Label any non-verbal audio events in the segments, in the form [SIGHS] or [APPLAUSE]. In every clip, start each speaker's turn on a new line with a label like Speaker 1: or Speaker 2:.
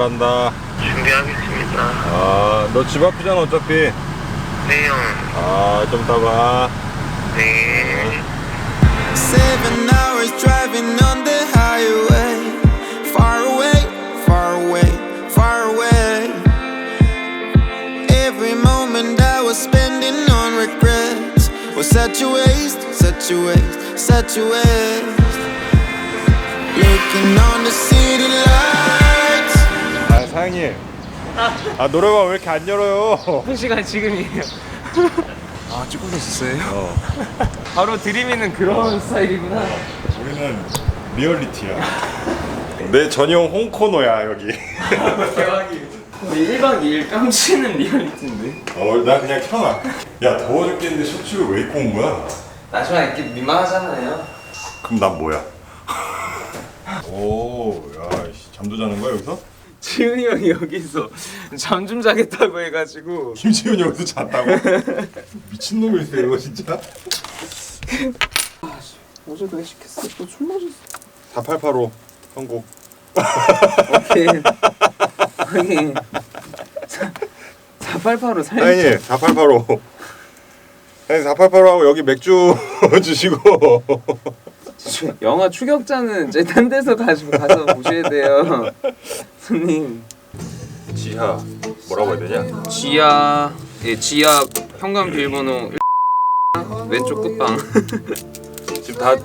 Speaker 1: 출발한다.
Speaker 2: 준비하겠습니다.
Speaker 1: 아, 너 집 앞이잖아, 어차피.
Speaker 2: 네, 형.
Speaker 1: 아, 좀 이따 봐.
Speaker 2: 네.
Speaker 3: Seven hours driving on the highway. Far away, far away, far away. Every moment I was spending on regrets was such a waste, such a waste, such a waste. Looking on the city lights.
Speaker 1: 아, 사장님. 아, 노래방 왜 이렇게 안 열어요?
Speaker 4: 오픈 시간 지금이에요. 아 찍고 계셨어요?
Speaker 1: 어,
Speaker 4: 바로 드림이는 그런 스타일이구나.
Speaker 1: 우리는 리얼리티야. 내 전용 홍코노야, 여기.
Speaker 4: 대박이. 1박 2일 깜치는 리얼리티인데.
Speaker 1: 어, 나 그냥 켜놔. 야, 더워 죽겠는데 셔츠를 왜 입고 온 거야?
Speaker 4: 나중에 이렇게 민망하잖아요.
Speaker 1: 그럼 난 뭐야? [LAUGHS] 오, 야, 씨, 잠도 자는 거야, 여기서?
Speaker 4: 지훈이 형이 여기서 잠 좀 자겠다고 해가지고
Speaker 1: 김지훈 여기서 잤다고? 미친놈이세요, 이거 진짜?
Speaker 4: 어제도 회식했어. 또술 마셨어.
Speaker 1: 4885 선곡.
Speaker 4: 오케이. 아니 488로 살.
Speaker 1: 사장님, 4885. 사장님, 4885하고 여기 맥주 [LAUGHS] 주시고.
Speaker 4: 영화 추격자는 이제 딴 데서 가지고 가서 보셔야 돼요. [LAUGHS] 손님.
Speaker 1: 지하, 뭐라고 해야 되냐?
Speaker 4: 지하 예 지하 현관 비밀번호 왼쪽 끝방. [LAUGHS]
Speaker 1: 지금 다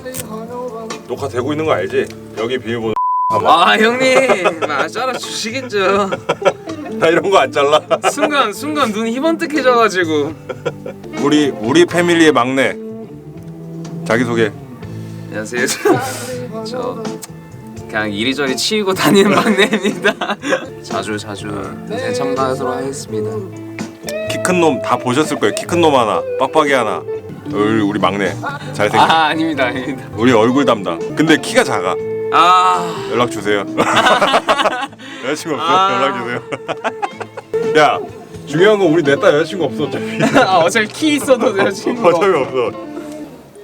Speaker 1: 녹화되고 있는 거 알지? 여기 비밀번호
Speaker 4: 아 형님 아 잘라 주시겠죠. [LAUGHS]
Speaker 1: 나 이런 거 안 잘라.
Speaker 4: 순간 순간 눈 희번뜩해져가지고.
Speaker 1: 우리 우리 패밀리의 막내 자기 소개.
Speaker 4: 안녕하세요. 저, 저 그냥 이리저리 치이고 다니는 막내입니다. [LAUGHS] 자주 자주 인생 참가하도록 하겠습니다.
Speaker 1: 키 큰 놈 다 보셨을 거예요. 키 큰 놈 하나, 빡빡이 하나. 우리, 우리 막내 잘생. 긴
Speaker 4: 아 아닙니다 아닙니다.
Speaker 1: 우리 얼굴 담당. 근데 키가 작아.
Speaker 4: 아
Speaker 1: 연락 주세요. [LAUGHS] 여자친구 없어?
Speaker 4: 아.
Speaker 1: 연락 주세요. [LAUGHS] 야 중요한 건 우리 냈다 여자친구 없어 어차피.
Speaker 4: 아, 어차피 키 있어도 여자친구
Speaker 1: 어차피 없어.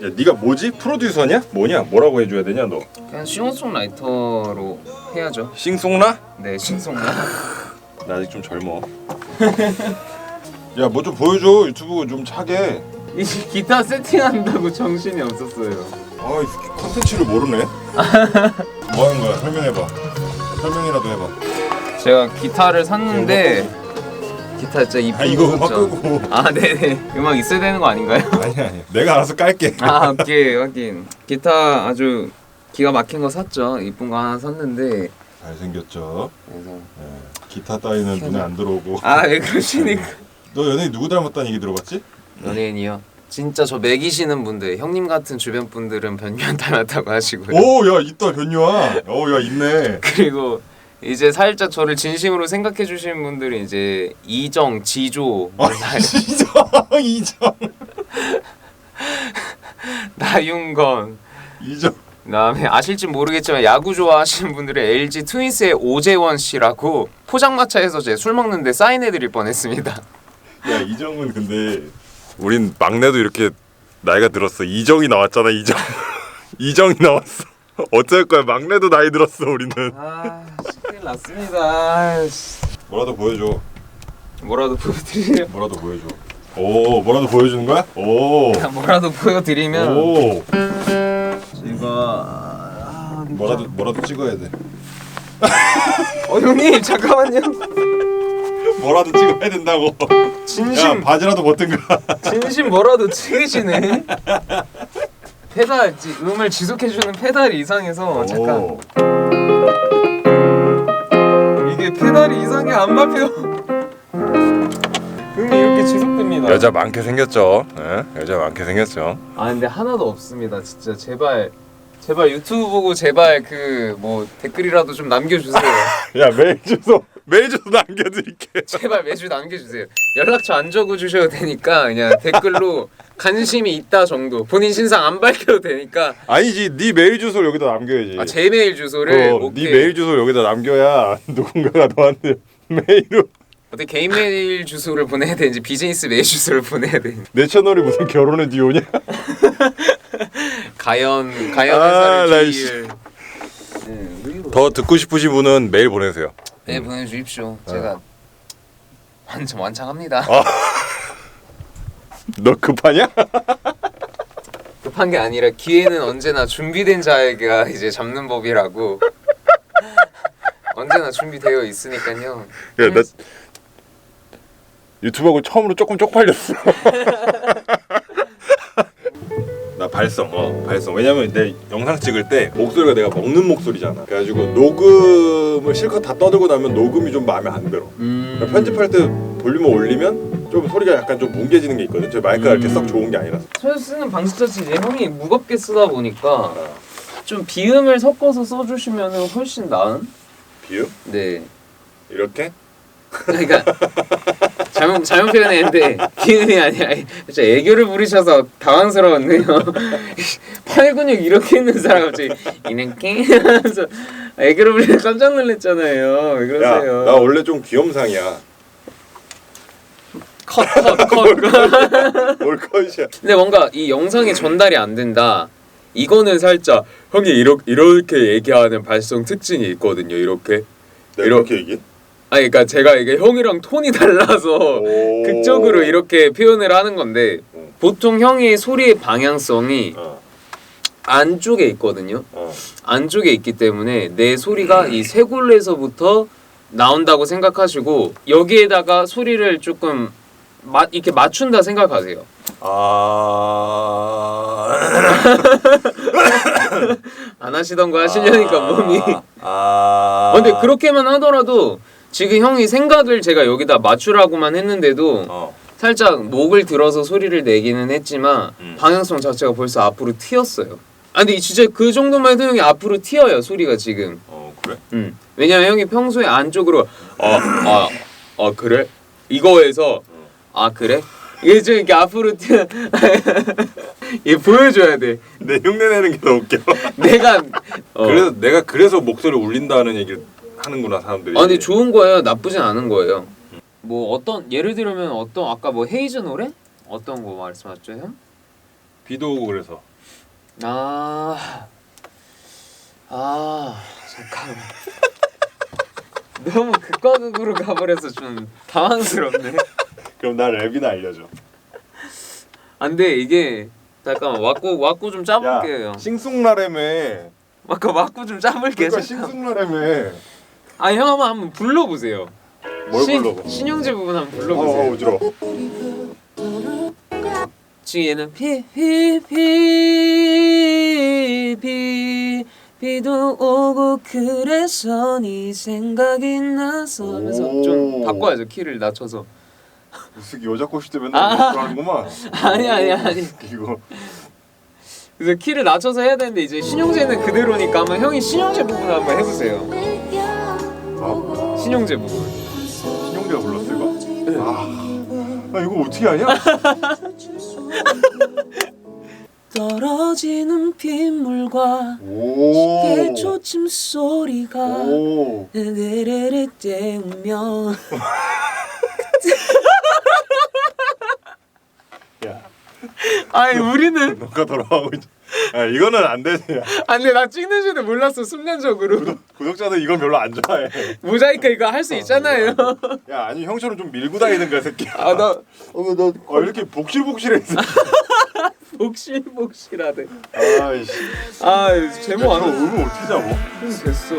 Speaker 1: 야 네가 뭐지? 프로듀서냐? 뭐냐? 뭐라고 해줘야 되냐 너?
Speaker 4: 그냥 싱어송라이터로 해야죠.
Speaker 1: 싱송라?
Speaker 4: 네 싱송라. [SIGHS]
Speaker 1: 나 아직 좀 젊어. [LAUGHS] 야 뭐 좀 보여줘 유튜브 좀 차게.
Speaker 4: 이 기타 세팅한다고 정신이 없었어요.
Speaker 1: 아이 컨텐츠를 모르네. [LAUGHS] 뭐 하는 거야? 설명해봐. 설명이라도 해봐.
Speaker 4: 제가 기타를 샀는데 기타 진짜 이쁜
Speaker 1: 아 이거
Speaker 4: 거
Speaker 1: 음악. 끄고.
Speaker 4: 아 네네 음악 있어야 되는 거 아닌가요? [LAUGHS]
Speaker 1: 아니 아니. 내가 알아서 깔게.
Speaker 4: 아 오케이 확인 기타 아주 기가 막힌 거 샀죠 이쁜 거 하나 샀는데
Speaker 1: 잘생겼죠.
Speaker 4: 그래서
Speaker 1: 예. 기타 따위는 눈에 안 들어오고.
Speaker 4: 아왜 그러시니까
Speaker 1: 너 연예인 누구 닮았다는 얘기 들어봤지?
Speaker 4: 연예인이요 진짜 저 매기시는 분들 형님 같은 주변 분들은 변변 닮았다고 하시고요
Speaker 1: 오, 야 있다 변유아. 오, 야 있네. [LAUGHS]
Speaker 4: 그리고 이제 살짝 저를 진심으로 생각해 주시는 분들이 이제 이정 지조
Speaker 1: 아,
Speaker 4: 나- [LAUGHS]
Speaker 1: 이정, 이정, [LAUGHS]
Speaker 4: 나윤건
Speaker 1: 이정.
Speaker 4: 그다음에 아실지 모르겠지만 야구 좋아하시는 분들은 LG 트윈스의 오재원 씨라고 포장마차에서 제 술 먹는데 사인해드릴 뻔했습니다.
Speaker 1: 야 이정은 근데 우린 막내도 이렇게 나이가 들었어. 이정이 나왔잖아. 이정. [LAUGHS] 이정이 나왔어. 어쩔 거야. 막내도 나이 들었어. 우리는.
Speaker 4: 아, 큰일 났습니다.
Speaker 1: 뭐라도 보여줘.
Speaker 4: 뭐라도 보여드리려.
Speaker 1: 뭐라도 보여줘. 오, 뭐라도 보여주는 거야? 오.
Speaker 4: 뭐라도 보여드리면
Speaker 1: 오.
Speaker 4: 이거 아,
Speaker 1: 뭐라도 뭐라도 찍어야 돼.
Speaker 4: 어 형님 잠깐만요.
Speaker 1: 뭐라도 찍어야 된다고. 야
Speaker 4: 진심
Speaker 1: 바지라도 벗든가.
Speaker 4: 진심 뭐라도 찍으시네. 페달 지- 음을 지속해주는 페달이 이상해서 잠깐
Speaker 1: 오.
Speaker 4: 이게 페달이 이상해 안 밟혀. 음이 이렇게 지속됩니다.
Speaker 1: 여자 많게 생겼죠. 예? 여자 많게 생겼죠.
Speaker 4: 아 근데 하나도 없습니다. 진짜 제발 제발 유튜브 보고 제발 그 뭐 댓글이라도 좀 남겨주세요. [LAUGHS]
Speaker 1: 야 메일 주소 메일 주소 남겨드릴게.
Speaker 4: 제발 매주 남겨주세요. 연락처 안 적어주셔도 되니까 그냥 댓글로 관심이 있다 정도. 본인 신상 안 밝혀도 되니까
Speaker 1: 아니지, 네 메일 주소를 여기다 남겨야지.
Speaker 4: 아, 제 메일 주소를
Speaker 1: 어,
Speaker 4: 오케이.
Speaker 1: 네 메일 주소를 여기다 남겨야 [LAUGHS] 누군가가 너한테 [LAUGHS] 메일로
Speaker 4: 어떻게 개인 메일 주소를 보내야 되는지 비즈니스 메일 주소를 보내야 되는지
Speaker 1: 내 채널이 무슨 결혼의 듀오냐? [LAUGHS]
Speaker 4: 가연 가연
Speaker 1: 아, 나
Speaker 4: 회사를
Speaker 1: 씨.
Speaker 4: 주의를 네, 의외로
Speaker 1: 더 듣고 싶으신 분은 메일 보내세요.
Speaker 4: 네 보내주십시오. 제가 완전 완창합니다.
Speaker 1: 너 급하냐?
Speaker 4: 급한 게 아니라 기회는 언제나 준비된 자에게 이제 잡는 법이라고. 언제나 준비되어 있으니까요.
Speaker 1: 야, 나 유튜브하고 처음으로 조금 쪽팔렸어. [LAUGHS] 나 발성, 어 발성. 왜냐면 내 영상 찍을 때 목소리가 내가 먹는 목소리잖아. 그래가지고 녹음을 실컷 다 떠들고 나면 녹음이 좀 마음에 안 들어.
Speaker 4: 음.
Speaker 1: 편집할 때 볼륨을 올리면 좀 소리가 약간 좀 뭉개지는 게 있거든. 저 마이크가 이렇게 썩 좋은 게 아니라서.
Speaker 4: 저 쓰는 방식 자체 이제 형이 무겁게 쓰다 보니까 좀 비음을 섞어서 써주시면 훨씬 나은.
Speaker 1: 비음
Speaker 4: 네.
Speaker 1: 이렇게
Speaker 4: 그러니까 [LAUGHS] 잘못 잘못 표현했는데 비음이 아니라 진짜 애교를 부리셔서 당황스러웠네요. [LAUGHS] 팔 근육 이렇게 있는 사람 갑자기 이렇게 하면서 애교를 부리서 깜짝 놀랐잖아요. 왜
Speaker 1: 야,
Speaker 4: 그러세요?
Speaker 1: 나 원래 좀 귀염상이야.
Speaker 4: 컷 컷 컷.
Speaker 1: 뭘 [LAUGHS] 컷이야.
Speaker 4: 근데 뭔가 이 영상에 전달이 안 된다. 이거는 살짝 형이 이렇게 이렇게 얘기하는 발성 특징이 있거든요. 이렇게.
Speaker 1: 내가
Speaker 4: 이렇게-
Speaker 1: 이렇게 얘기해?
Speaker 4: 아니 그러니까 제가 이게 형이랑 톤이 달라서
Speaker 1: 오.
Speaker 4: 극적으로 이렇게 표현을 하는 건데
Speaker 1: 어.
Speaker 4: 보통 형의 소리의 방향성이
Speaker 1: 어,
Speaker 4: 안쪽에 있거든요.
Speaker 1: 어.
Speaker 4: 안쪽에 있기 때문에 내 소리가 이 쇄골에서부터 나온다고 생각하시고 여기에다가 소리를 조금 마, 이렇게 맞춘다 생각하세요.
Speaker 1: 아. [LAUGHS]
Speaker 4: 안 하시던 거 하시려니까 몸이.
Speaker 1: 아.
Speaker 4: 어, 근데 그렇게만 하더라도 지금 형이 생각을 제가 여기다 맞추라고만 했는데도
Speaker 1: 어.
Speaker 4: 살짝 목을 들어서 소리를 내기는 했지만
Speaker 1: 음.
Speaker 4: 방향성 자체가 벌써 앞으로 튀었어요. 아 근데 진짜 그 정도만 해도 형이 앞으로 튀어요 소리가 지금.
Speaker 1: 어 그래?
Speaker 4: 음. 왜냐면 형이 평소에 안쪽으로 아아 아 아, 그래 이거에서 아 그래 이게 좀 이렇게 앞으로 튀어. [LAUGHS] 얘 보여줘야 돼.
Speaker 1: 내 흉내 내는 게 더 웃겨.
Speaker 4: 내가 어.
Speaker 1: 그래서 내가 그래서 목소리 울린다는 얘기를 하는구나 사람들이.
Speaker 4: 아 근데 좋은 거예요. 나쁘진 않은 거예요. 뭐 어떤 예를 들면 어떤 아까 뭐 헤이즈 노래 어떤 거 말씀하셨죠 형?
Speaker 1: 비도 오고 그래서.
Speaker 4: 아, 아 잠깐만. [LAUGHS] 너무 극과 극으로 가버려서 좀 당황스럽네. [LAUGHS]
Speaker 1: 그럼 나 랩이나 알려줘.
Speaker 4: 안돼 이게 잠깐만 왁구 왁구 좀 짜볼게요 형.
Speaker 1: 싱숭라렘에.
Speaker 4: 아까 왁구 좀 짜볼게요.
Speaker 1: 그러니까
Speaker 4: 잠깐.
Speaker 1: 싱숭라렘에.
Speaker 4: 아 형 한번 한번 불러보세요.
Speaker 1: 뭘
Speaker 4: 신-
Speaker 1: 불러봐?
Speaker 4: 신용재 부분 한번
Speaker 1: 어,
Speaker 4: 불러보세요.
Speaker 1: 어 어지러.
Speaker 4: 지금 얘는 피피피피 비도 오고 그래서 네 생각이 나서 하면서 좀
Speaker 1: 오.
Speaker 4: 바꿔야죠 키를 낮춰서
Speaker 1: 무슨 여자 꼬시 때
Speaker 4: 아.
Speaker 1: 맨날 하는구만.
Speaker 4: 아니 아니 아니
Speaker 1: 이거.
Speaker 4: 그래서 키를 낮춰서 해야 되는데 이제 신용재는 그대로니까 한번 형이 신용재 부분 한번 해보세요
Speaker 1: 아,
Speaker 4: 신용재 부분
Speaker 1: 신용재가 불렀어 이거? 아, 아 이거 어떻게 하냐? [LAUGHS]
Speaker 4: 떨어지는 빗물과
Speaker 1: 오.
Speaker 4: 개초침 소리가
Speaker 1: 오.
Speaker 4: 내레레 때우며 [LAUGHS]
Speaker 1: 야,
Speaker 4: 아니 우리는 [LAUGHS]
Speaker 1: 너가 돌아가고 있. 야, 이거는 안 되지. 야.
Speaker 4: 아 근데 나 찍는 줄도 몰랐어 순간적으로
Speaker 1: 구독자들 이건 별로 안 좋아해.
Speaker 4: 모자이크 이거 할 수 있잖아요
Speaker 1: 야, 아니 형처럼 좀 밀고 다니는 거야, 새끼야.
Speaker 4: 아나
Speaker 1: 어, 너 어, 이렇게 복실복실해 있어. [LAUGHS]
Speaker 4: 복실복실하네
Speaker 1: 아이씨.
Speaker 4: 아 제목 저안 하면
Speaker 1: 음을 어떻게 잡어?
Speaker 4: 됐어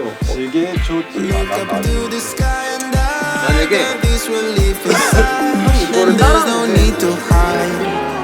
Speaker 3: and I
Speaker 4: 만약에. [LAUGHS] 이거를
Speaker 3: hide.